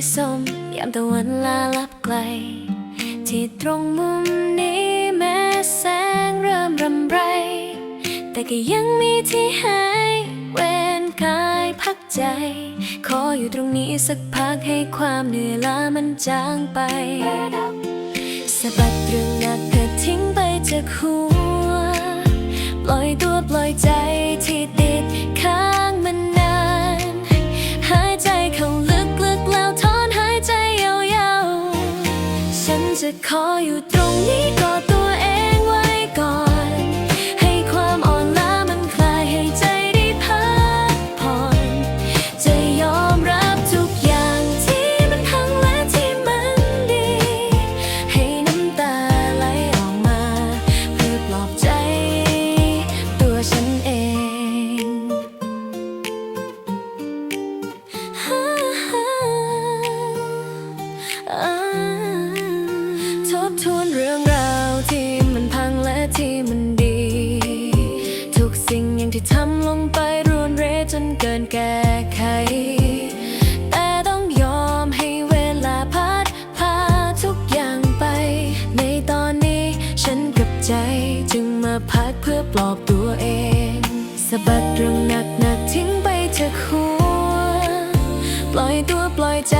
มยามตะวันลาลับไกล ที่ตรงมุมนี้แม้แสงเริ่มรำไร แต่ก็ยังมีที่หายเวนกายพักใจ ขออยู่ตรงนี้สักพักให้ความเหนื่อยล้ามันจางไปสะบัดเรื่องหนักเธอทิ้งไปจากหัว ปล่อยตัวปล่อยใจ ขออยู่ ไปรวนเรจนเกินแก้ไข แต่ต้องยอมให้เวลาพัดพาทุกอย่างไป ในตอนนี้ฉันกับใจจึงมาพักเพื่อปลอบตัวเองสะบัดเรื่องหนักหนักทิ้งไปจากหัวปล่อยตัวปล่อยใจ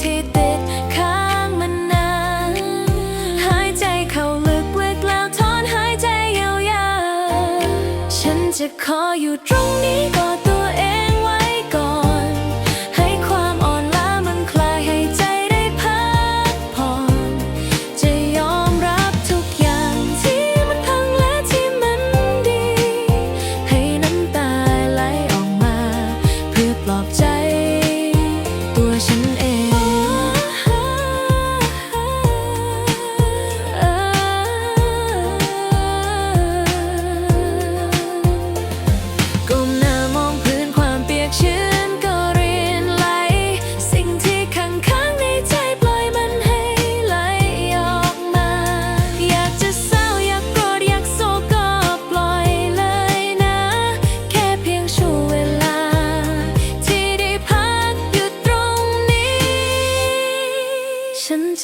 ที่ จะขออยู่ตรงนี้กอดตัวเองไว้ก่อน ให้ความอ่อนล้ามันคลายให้ใจได้พักผ่อน จะยอมรับทุกอย่างที่มันพังและที่มันดี ให้น้ำตาไหลออกมา เพื่อปลอบใจ ตัวฉัน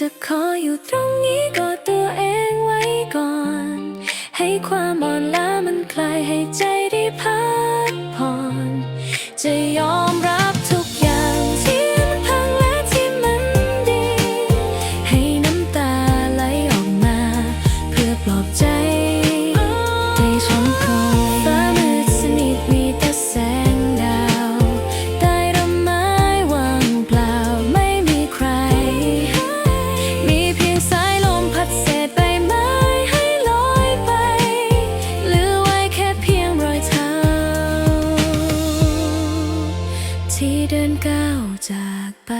จะขออยู่ตรงนี้กอดตัวเองไว้ก่อน ให้ความอ่อนล้า ไป